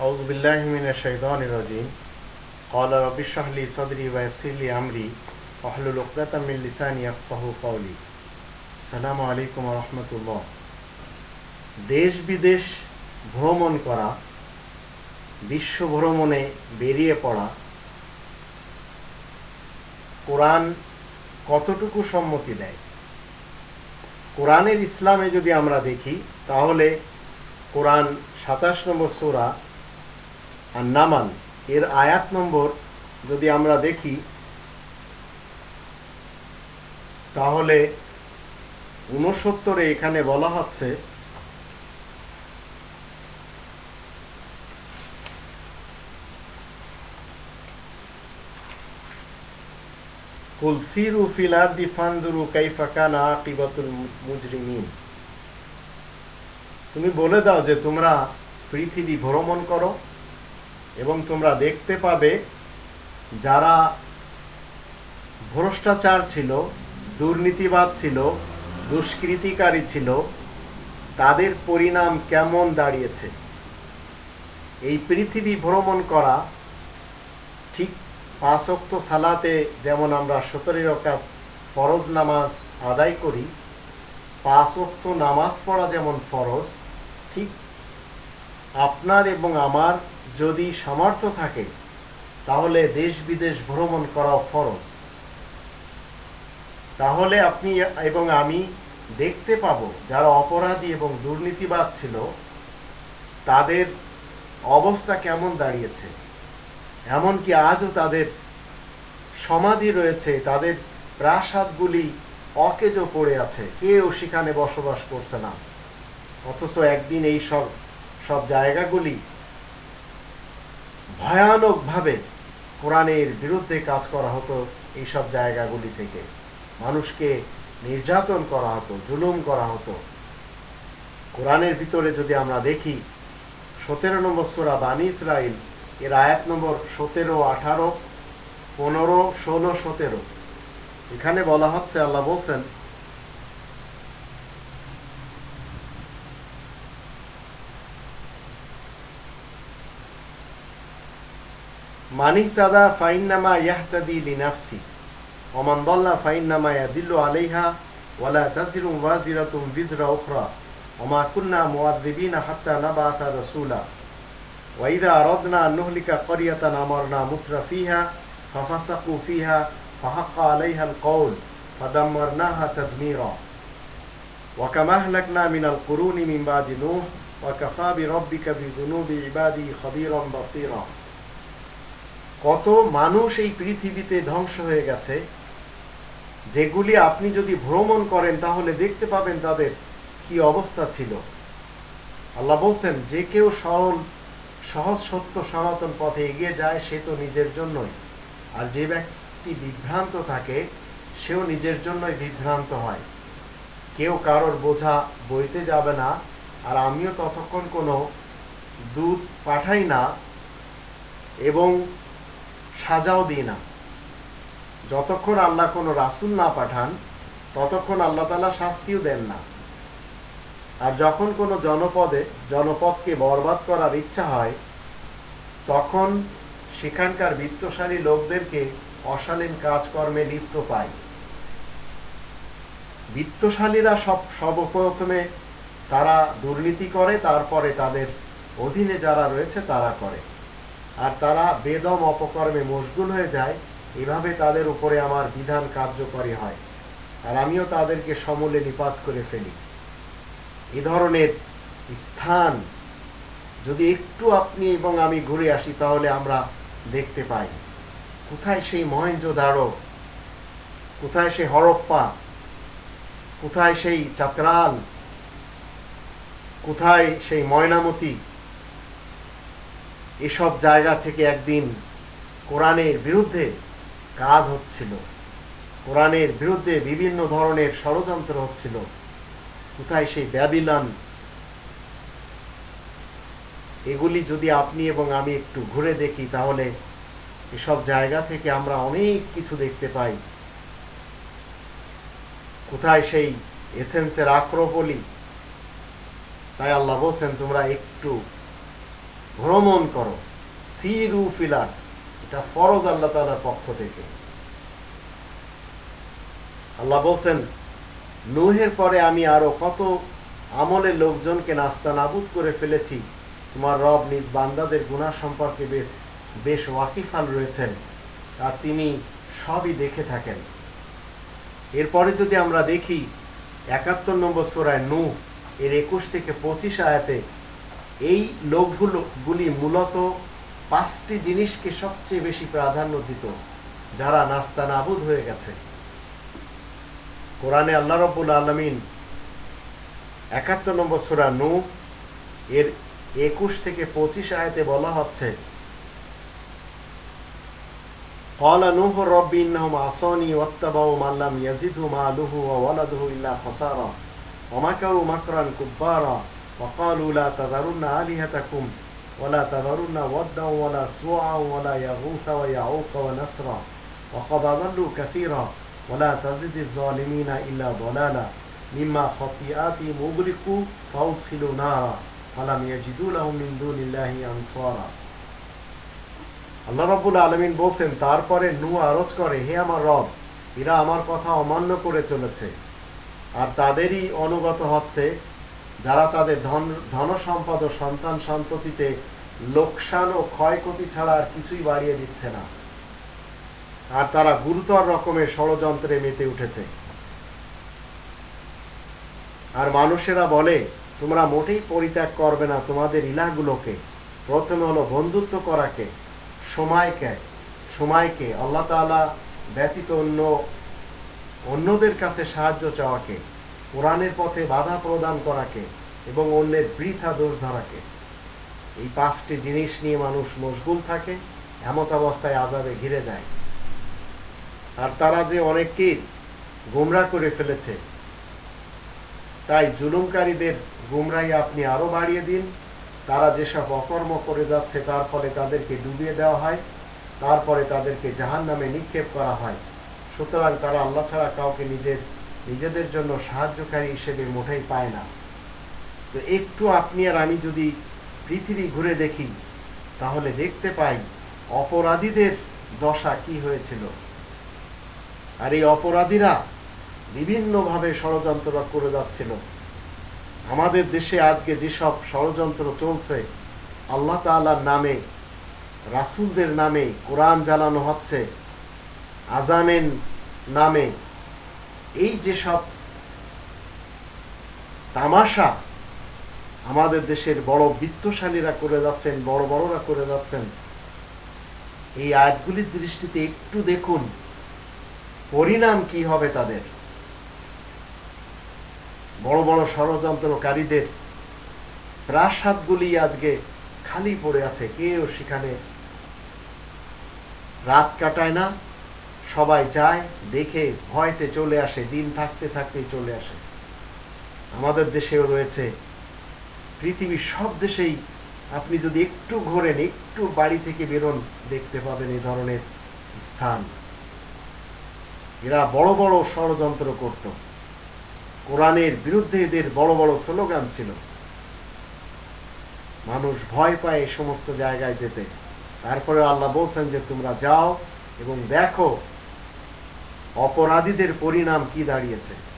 أعوذ بالله من الشيطان الرجيم قال رب اشرح لي صدري ويسر لي أمري واحلل عقدة من لساني يفقهوا قولي السلام عليكم ورحمة الله দেশ বিদেশ ভ্রমণ করা বিশ্ব ভ্রমণে বেরিয়ে পড়া কোরআন কতটুকু সম্মতি দেয় কোরআনের ইসলামে যদি আমরা দেখি তাহলে কোরআন সাতাশ নম্বর সোরা নামান এর আয়াত নম্বর যদি আমরা দেখি, তাহলে উনসত্তরে এখানে বলা হচ্ছে, কুল সিরু ফিল আরদি ফানদুরু কাইফা কানা আকিবাতুল তুমি বলে দাও যে তোমরা পৃথিবী ভ্রমণ করো এবং তোমরা দেখতে পাবে যারা ভ্রষ্টাচার ছিল, দুর্নীতিবাদ ছিল, দুষ্কৃতিকারী ছিল, তাদের পরিণাম কেমন দাঁড়িয়েছে? এই পৃথিবী ভ্রমণ করা ঠিক পাঁচক্ত সালাতে যেমন আমরা সতেরো রকাত ফরজ নামাজ আদায় করি, পাঁচ ওক্ত নামাজ পড়া যেমন ফরজ, ঠিক আপনার এবং আমার যদি সামর্থ্য থাকে, তাহলে দেশ বিদেশ ভ্রমণ করাও ফরজ। তাহলে আপনি এবং আমি দেখতে পাব যারা অপরাধী এবং দুর্নীতিবাদ ছিল, তাদের অবস্থা কেমন দাঁড়িয়েছে। এমনকি আজও তাদের সমাধি রয়েছে, তাদের প্রাসাদগুলি অকেজো পড়ে আছে, কেউ সেখানে বসবাস করছে না। অথচ একদিন এই সব সব জায়গাগুলি ভয়ানকভাবে কোরআনের বিরুদ্ধে কাজ করা হতো এই সব জায়গাগুলি থেকে। মানুষকে নির্যাতন করা হতো, জুলুম করা হতো। কোরআনের ভিতরে যদি আমরা দেখি, সতেরো নম্বর সোরা বানী ইসরায়েল এর আয়াত নম্বর সতেরো, আঠারো, পনেরো, ষোলো, সতেরো। এখানে বলা হচ্ছে, আল্লাহ বলছেন من اهتدى فإنما يهتدي لنفسه ومن ضل فإنما يدل عليها ولا تزر وازرة وزر أخرى وما كنا معذبين حتى نبعث رسولا. وإذا أردنا أن نهلك قرية أمرنا متر فيها ففسقوا فيها فحق عليها القول فدمرناها تدميرا. وكما أهلكنا من القرون من بعد نوح وكفى بربك بذنوب عباده خبيرا بصيرا. কত মানুষ এই পৃথিবীতে ধ্বংস হয়ে গেছে। যেগুলি আপনি যদি ভ্রমণ করেন, তাহলে দেখতে পাবেন তাদের কি অবস্থা ছিল। আল্লাহ বলছেন, যে কেউ সরল, সহজ, সত্য, সনাতন পথে এগিয়ে যায়, সে তো নিজের জন্যই। আর যে ব্যক্তি বিভ্রান্ত থাকে, সেও নিজের জন্যই বিভ্রান্ত হয়। কেউ কারোর বোঝা বইতে যাবে না, আর আমিও ততক্ষণ কোনো দুধ পাঠাই না। এবং সাজাও দিই না। যতক্ষণ আল্লাহ কোনো রাসুল না পাঠান, ততক্ষণ আল্লাহ তালা শাস্তিও দেন না। আর যখন কোনো জনপদে, জনপদকে বরবাদ করার ইচ্ছা হয়, তখন সেখানকার বিত্তশালী লোকদেরকে অশালীন কাজকর্মে লিপ্ত পায়। বিত্তশালীরা সব, সর্বপ্রথমে তারা দুর্নীতি করে, তারপরে তাদের অধীনে যারা রয়েছে, তারা করে। আর তারা বেদম অপকর্মে মশগুল হয়ে যায়, এভাবে তাদের উপরে আমার বিধান কার্যকরী হয়, আর আমিও তাদেরকে সমূলে নিপাত করে ফেলি। এ ধরনের স্থান, যদি একটু আপনি এবং আমি ঘুরে আসি, তাহলে আমরা দেখতে পাই। কোথায় সেই মহেন্দ্র দাঁড়ো কোথায় সেই হরপ্পা? কোথায় সেই চাকরাল? কোথায় সেই ময়নামতি? এসব জায়গা থেকে একদিন কোরআনের বিরুদ্ধে কাজ হচ্ছিল। কোরআনের বিরুদ্ধে বিভিন্ন ধরনের ষড়যন্ত্র হচ্ছিল। কোথায় সেই ব্যাবিলন? এগুলি যদি আপনি এবং আমি একটু ঘুরে দেখি তাহলে এসব জায়গা থেকে আমরা অনেক কিছু দেখতে পাই। কোথায় সেই এথেন্সের আক্রোপলি? তাই আল্লাহ বলছেন, তোমরা একটু ভ্রমণ করো। সিরু ফিলার এটা ফরজ আল্লাহ তালার পক্ষ থেকে। আল্লাহ বলছেন, নুহের পরে আমি আরও কত আমলের লোকজনকে নাস্তা নাবুদ করে ফেলেছি। তোমার রব নিজ বান্দাদের গুণা সম্পর্কে বেশ বেশ ওয়াকিফাল রয়েছেন আর তিনি সবই দেখে থাকেন। এরপরে যদি আমরা দেখি, একাত্তর নম্বর সোরায় নু এর একুশ থেকে পঁচিশ আয়াতে এই লোকগুলো গুলি মূলত পাঁচটি জিনিসকে সবচেয়ে বেশি প্রাধান্য দিত যারা নাস্তা নাবুদ হয়ে গেছে কোরআনে আল্লাহ রব্বুল আলমিন একাত্তর নম্বর সুরা নু এর একুশ থেকে পঁচিশ আয়াতে বলা হচ্ছে قال نوح رب إنهم عصوني واتبعوا من لم يزده ماله وولده إلا خسارا ومكروا مكرا كبارا وقالوا لا تذرن آلهتكم ولا تذرن ودا ولا سوعا ولا يغوث ويعوق ونسرا وقد أضلوا كثيرا ولا تزد الظالمين إلا ضلالا مما خطيئاتهم أغرقوا فأدخلوا نارا فلم يجدوا لهم من دون الله أنصارا আল্লাহ রব্বুল আলমিন বলছেন তারপরে নু আরজ করে হে আমার রব এরা আমার কথা অমান্য করে চলেছে আর তাদেরই অনুগত হচ্ছে যারা তাদের ধন সম্পদ ও সন্তান সন্ততিতে লোকসান ও ক্ষয়ক্ষতি ছাড়া আর কিছুই বাড়িয়ে দিচ্ছে না। আর তারা গুরুতর রকমের ষড়যন্ত্রে মেতে উঠেছে। আর মানুষেরা বলে, তোমরা মোটেই পরিত্যাগ করবে না তোমাদের ইলাগুলোকে প্রথমে হলো বন্ধুত্ব করাকে, সময়কে সময়কে। আল্লাহ তাআলা ব্যতীত অন্য, অন্যদের কাছে সাহায্য চাওয়াকে। কোরআনের পথে বাধা প্রদান করাকে এবং অন্যের বৃথা দোষ ধরাকে। এই পাঁচটি জিনিস নিয়ে মানুষ মশগুল থাকে, এমত অবস্থায় আজাবে ঘিরে যায়। আর তারা যে অনেককে গুমরা করে ফেলেছে, তাই জুলুমকারীদের গুমরাই আপনি আরও বাড়িয়ে দিন। তারা যেসব অকর্ম করে যাচ্ছে, তার ফলে তাদেরকে ডুবিয়ে দেওয়া হয় তারপরে তাদেরকে জাহান নামে নিক্ষেপ করা হয়। সুতরাং তারা আল্লাহ ছাড়া কাউকে নিজের নিজেদের জন্য সাহায্যকারী হিসেবে মোটেই পায় না। তো একটু আপনি আর আমি যদি পৃথিবী ঘুরে দেখি, তাহলে দেখতে পাই অপরাধীদের দশা কি হয়েছিল। আর এই অপরাধীরা বিভিন্নভাবে ষড়যন্ত্র করে যাচ্ছিল। আমাদের দেশে আজকে যেসব ষড়যন্ত্র চলছে, আল্লাহ তাআলার নামে, রাসুলদের নামে কোরআন জ্বালানো হচ্ছে আজানের নামে এই যেসব তামাশা আমাদের দেশের বড় বিত্তশালীরা করে যাচ্ছেন, বড় বড়রা করে যাচ্ছেন, এই আয়াতগুলির দৃষ্টিতে একটু দেখুন, পরিণাম কি হবে তাদের? বড় বড় ষড়যন্ত্রকারীদের প্রাসাদগুলি আজকে খালি পড়ে আছে, কেউ সেখানে রাত কাটায় না সবাই যায়, দেখে ভয়তে চলে আসে, দিন থাকতে থাকতেই চলে আসে। আমাদের দেশেও রয়েছে। পৃথিবীর সব দেশেই আপনি যদি একটু ঘোরেন, একটু বাড়ি থেকে বেরোন, দেখতে পাবেন এই ধরনের স্থান। এরা বড় বড় ষড়যন্ত্র করত। কোরআনের বিরুদ্ধে এদের বড় বড় স্লোগান ছিল। মানুষ ভয় পায় এই সমস্ত জায়গায় যেতে। তারপরে আল্লাহ বলছেন যে, তোমরা যাও এবং দেখো অপরাধীদের পরিণাম কি দাঁড়িয়েছে?